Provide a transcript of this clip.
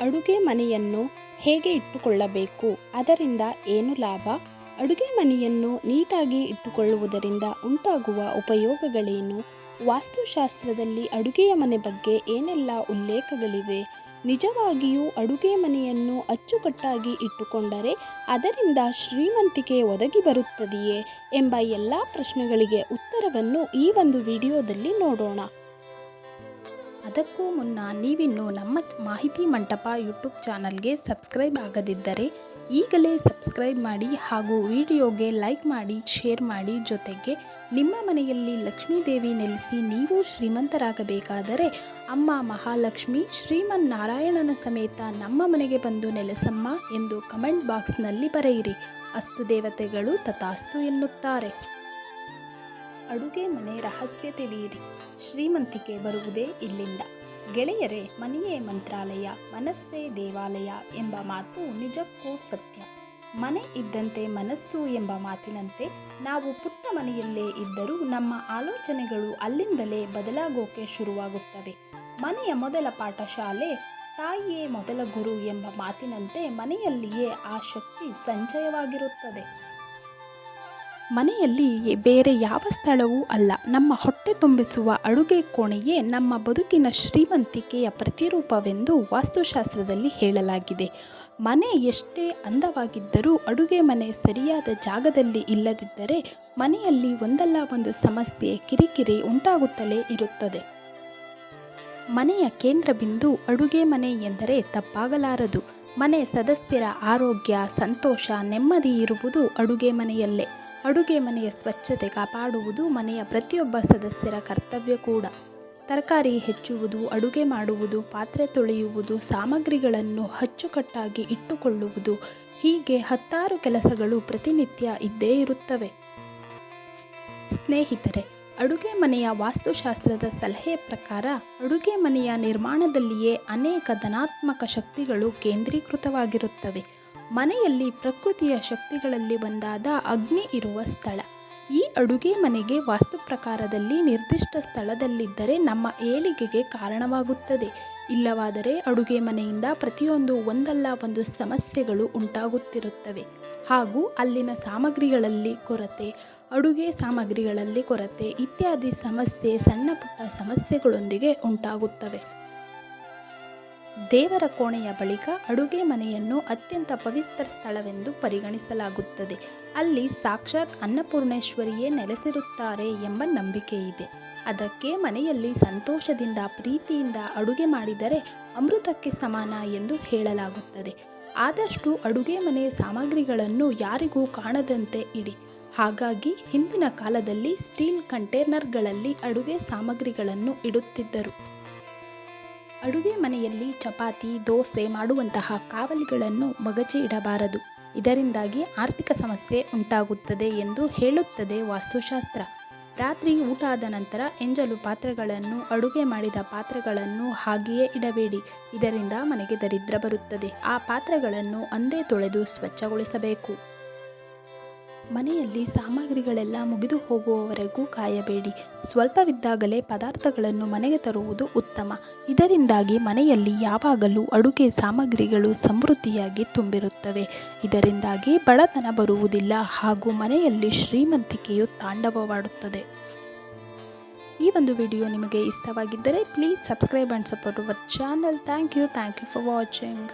ಅಡುಗೆ ಮನೆಯನ್ನು ಹೇಗೆ ಇಟ್ಟುಕೊಳ್ಳಬೇಕು? ಅದರಿಂದ ಏನು ಲಾಭ? ಅಡುಗೆ ಮನೆಯನ್ನು ನೀಟಾಗಿ ಇಟ್ಟುಕೊಳ್ಳುವುದರಿಂದ ಉಂಟಾಗುವ ಉಪಯೋಗಗಳೇನು? ವಾಸ್ತುಶಾಸ್ತ್ರದಲ್ಲಿ ಅಡುಗೆಯ ಮನೆ ಬಗ್ಗೆ ಏನೆಲ್ಲ ಉಲ್ಲೇಖಗಳಿವೆ? ನಿಜವಾಗಿಯೂ ಅಡುಗೆ ಮನೆಯನ್ನು ಅಚ್ಚುಕಟ್ಟಾಗಿ ಇಟ್ಟುಕೊಂಡರೆ ಅದರಿಂದ ಶ್ರೀಮಂತಿಕೆ ಒದಗಿ ಬರುತ್ತದೆಯೇ ಎಂಬ ಎಲ್ಲ ಪ್ರಶ್ನೆಗಳಿಗೆ ಉತ್ತರವನ್ನು ಈ ಒಂದು ವಿಡಿಯೋದಲ್ಲಿ ನೋಡೋಣ. ಅದಕ್ಕೂ ಮುನ್ನ ನೀವಿನ್ನು ನಮ್ಮ ಮಾಹಿತಿ ಮಂಟಪ ಯೂಟ್ಯೂಬ್ ಚಾನಲ್ಗೆ ಸಬ್ಸ್ಕ್ರೈಬ್ ಆಗದಿದ್ದರೆ ಈಗಲೇ ಸಬ್ಸ್ಕ್ರೈಬ್ ಮಾಡಿ ಹಾಗೂ ವಿಡಿಯೋಗೆ ಲೈಕ್ ಮಾಡಿ, ಶೇರ್ ಮಾಡಿ ಜೊತೆಗೆ ನಿಮ್ಮ ಮನೆಯಲ್ಲಿ ಲಕ್ಷ್ಮೀದೇವಿ ನೆಲೆಸಿ ನೀವು ಶ್ರೀಮಂತರಾಗಬೇಕಾದರೆ ಅಮ್ಮ ಮಹಾಲಕ್ಷ್ಮಿ ಶ್ರೀಮನ್ ನಾರಾಯಣನ ಸಮೇತ ನಮ್ಮ ಮನೆಗೆ ಬಂದು ನೆಲೆಸಮ್ಮ ಎಂದು ಕಮೆಂಟ್ ಬಾಕ್ಸ್ನಲ್ಲಿ ಬರೆಯಿರಿ. ಅಸ್ತು ದೇವತೆಗಳು ತಥಾಸ್ತು ಎನ್ನುತ್ತಾರೆ. ಅಡುಗೆ ಮನೆ ರಹಸ್ಯ ತಿಳಿಯಿರಿ. ಶ್ರೀಮಂತಿಕೆ ಬರುವುದೇ ಇಲ್ಲಿಂದ. ಗೆಳೆಯರೇ, ಮನೆಯೇ ಮಂತ್ರಾಲಯ, ಮನಸ್ಸೇ ದೇವಾಲಯ ಎಂಬ ಮಾತು ನಿಜಕ್ಕೂ ಸತ್ಯ. ಮನೆ ಇದ್ದಂತೆ ಮನಸ್ಸು ಎಂಬ ಮಾತಿನಂತೆ, ನಾವು ಪುಟ್ಟ ಮನೆಯಲ್ಲೇ ಇದ್ದರೂ ನಮ್ಮ ಆಲೋಚನೆಗಳು ಅಲ್ಲಿಂದಲೇ ಬದಲಾಗೋಕೆ ಶುರುವಾಗುತ್ತವೆ. ಮನೆಯ ಮೊದಲ ಪಾಠಶಾಲೆ, ತಾಯಿಯೇ ಮೊದಲ ಗುರು ಎಂಬ ಮಾತಿನಂತೆ ಮನೆಯಲ್ಲಿಯೇ ಆ ಶಕ್ತಿ ಸಂಚಯವಾಗಿರುತ್ತದೆ. ಮನೆಯಲ್ಲಿ ಬೇರೆ ಯಾವ ಸ್ಥಳವೂ ಅಲ್ಲ. ನಮ್ಮ ಹೊಟ್ಟೆ ತುಂಬಿಸುವ ಅಡುಗೆ ಕೋಣೆಯೇ ನಮ್ಮ ಬದುಕಿನ ಶ್ರೀಮಂತಿಕೆಯ ಪ್ರತಿರೂಪವೆಂದು ವಾಸ್ತುಶಾಸ್ತ್ರದಲ್ಲಿ ಹೇಳಲಾಗಿದೆ. ಮನೆ ಎಷ್ಟೇ ಅಂದವಾಗಿದ್ದರೂ ಅಡುಗೆ ಮನೆ ಸರಿಯಾದ ಜಾಗದಲ್ಲಿ ಇಲ್ಲದಿದ್ದರೆ ಮನೆಯಲ್ಲಿ ಒಂದಲ್ಲ ಒಂದು ಸಮಸ್ಯೆ, ಕಿರಿಕಿರಿ ಉಂಟಾಗುತ್ತಲೇ ಇರುತ್ತದೆ. ಮನೆಯ ಕೇಂದ್ರ ಬಿಂದು ಅಡುಗೆ ಮನೆ ಎಂದರೆ ತಪ್ಪಾಗಲಾರದು. ಮನೆ ಸದಸ್ಯರ ಆರೋಗ್ಯ, ಸಂತೋಷ, ನೆಮ್ಮದಿ ಇರುವುದು ಅಡುಗೆ ಮನೆಯಲ್ಲೇ. ಅಡುಗೆ ಮನೆಯ ಸ್ವಚ್ಛತೆ ಕಾಪಾಡುವುದು ಮನೆಯ ಪ್ರತಿಯೊಬ್ಬ ಸದಸ್ಯರ ಕರ್ತವ್ಯ ಕೂಡ. ತರಕಾರಿ ಹೆಚ್ಚುವುದು, ಅಡುಗೆ ಮಾಡುವುದು, ಪಾತ್ರೆ ತೊಳೆಯುವುದು, ಸಾಮಗ್ರಿಗಳನ್ನು ಅಚ್ಚುಕಟ್ಟಾಗಿ ಇಟ್ಟುಕೊಳ್ಳುವುದು, ಹೀಗೆ ಹತ್ತಾರು ಕೆಲಸಗಳು ಪ್ರತಿನಿತ್ಯ ಇದ್ದೇ ಇರುತ್ತವೆ. ಸ್ನೇಹಿತರೆ, ಅಡುಗೆ ಮನೆಯ ವಾಸ್ತುಶಾಸ್ತ್ರದ ಸಲಹೆ ಪ್ರಕಾರ ಅಡುಗೆ ಮನೆಯ ನಿರ್ಮಾಣದಲ್ಲಿಯೇ ಅನೇಕ ಧನಾತ್ಮಕ ಶಕ್ತಿಗಳು ಕೇಂದ್ರೀಕೃತವಾಗಿರುತ್ತವೆ. ಮನೆಯಲ್ಲಿ ಪ್ರಕೃತಿಯ ಶಕ್ತಿಗಳಲ್ಲಿ ಒಂದಾದ ಅಗ್ನಿ ಇರುವ ಸ್ಥಳ. ಈ ಅಡುಗೆ ಮನೆಗೆ ವಾಸ್ತು ಪ್ರಕಾರದಲ್ಲಿ ನಿರ್ದಿಷ್ಟ ಸ್ಥಳದಲ್ಲಿದ್ದರೆ ನಮ್ಮ ಏಳಿಗೆಗೆ ಕಾರಣವಾಗುತ್ತದೆ. ಇಲ್ಲವಾದರೆ ಅಡುಗೆ ಮನೆಯಿಂದ ಪ್ರತಿಯೊಂದು ಒಂದಲ್ಲ ಒಂದು ಸಮಸ್ಯೆಗಳು ಉಂಟಾಗುತ್ತಿರುತ್ತವೆ. ಹಾಗೂ ಅಲ್ಲಿನ ಸಾಮಗ್ರಿಗಳಲ್ಲಿ ಕೊರತೆ, ಅಡುಗೆ ಸಾಮಗ್ರಿಗಳಲ್ಲಿ ಕೊರತೆ ಇತ್ಯಾದಿ ಸಮಸ್ಯೆ ಸಣ್ಣ ಪುಟ್ಟ ಸಮಸ್ಯೆಗಳೊಂದಿಗೆ ಉಂಟಾಗುತ್ತವೆ. ದೇವರ ಕೋಣೆಯ ಬಳಿಕ ಅಡುಗೆ ಮನೆಯನ್ನು ಅತ್ಯಂತ ಪವಿತ್ರ ಸ್ಥಳವೆಂದು ಪರಿಗಣಿಸಲಾಗುತ್ತದೆ. ಅಲ್ಲಿ ಸಾಕ್ಷಾತ್ ಅನ್ನಪೂರ್ಣೇಶ್ವರಿಯೇ ನೆಲೆಸಿರುತ್ತಾರೆ ಎಂಬ ನಂಬಿಕೆ ಇದೆ ಅದಕ್ಕೆ ಮನೆಯಲ್ಲಿ ಸಂತೋಷದಿಂದ, ಪ್ರೀತಿಯಿಂದ ಅಡುಗೆ ಮಾಡಿದರೆ ಅಮೃತಕ್ಕೆ ಸಮಾನ ಎಂದು ಹೇಳಲಾಗುತ್ತದೆ. ಆದಷ್ಟು ಅಡುಗೆ ಮನೆಯ ಸಾಮಗ್ರಿಗಳನ್ನು ಯಾರಿಗೂ ಕಾಣದಂತೆ ಇಡಿ. ಹಾಗಾಗಿ ಹಿಂದಿನ ಕಾಲದಲ್ಲಿ ಸ್ಟೀಲ್ ಕಂಟೇನರ್ಗಳಲ್ಲಿ ಅಡುಗೆ ಸಾಮಗ್ರಿಗಳನ್ನು ಇಡುತ್ತಿದ್ದರು. ಅಡುಗೆ ಮನೆಯಲ್ಲಿ ಚಪಾತಿ, ದೋಸೆ ಮಾಡುವಂತಹ ಕಾವಲಿಗಳನ್ನು ಮಗಚಿ ಇಡಬಾರದು. ಇದರಿಂದಾಗಿ ಆರ್ಥಿಕ ಸಮಸ್ಯೆ ಉಂಟಾಗುತ್ತದೆ ಎಂದು ಹೇಳುತ್ತದೆ ವಾಸ್ತುಶಾಸ್ತ್ರ. ರಾತ್ರಿ ಊಟ ಆದ ನಂತರ ಎಂಜಲು ಪಾತ್ರೆಗಳನ್ನು, ಅಡುಗೆ ಮಾಡಿದ ಪಾತ್ರೆಗಳನ್ನು ಹಾಗೆಯೇ ಇಡಬೇಡಿ. ಇದರಿಂದ ಮನೆಗೆ ದರಿದ್ರ ಬರುತ್ತದೆ. ಆ ಪಾತ್ರೆಗಳನ್ನು ಅಂದೇ ತೊಳೆದು ಸ್ವಚ್ಛಗೊಳಿಸಬೇಕು. ಮನೆಯಲ್ಲಿ ಸಾಮಗ್ರಿಗಳೆಲ್ಲ ಮುಗಿದು ಹೋಗುವವರೆಗೂ ಕಾಯಬೇಡಿ. ಸ್ವಲ್ಪವಿದ್ದಾಗಲೇ ಪದಾರ್ಥಗಳನ್ನು ಮನೆಗೆ ತರುವುದು ಉತ್ತಮ. ಇದರಿಂದಾಗಿ ಮನೆಯಲ್ಲಿ ಯಾವಾಗಲೂ ಅಡುಗೆ ಸಾಮಗ್ರಿಗಳು ಸಮೃದ್ಧಿಯಾಗಿ ತುಂಬಿರುತ್ತವೆ. ಇದರಿಂದಾಗಿ ಬಡತನ ಬರುವುದಿಲ್ಲ ಹಾಗೂ ಮನೆಯಲ್ಲಿ ಶ್ರೀಮಂತಿಕೆಯು ತಾಂಡವವಾಡುತ್ತದೆ. ಈ ಒಂದು ವಿಡಿಯೋ ನಿಮಗೆ ಇಷ್ಟವಾಗಿದ್ದರೆ please subscribe and support our channel. Thank you. Thank you for watching.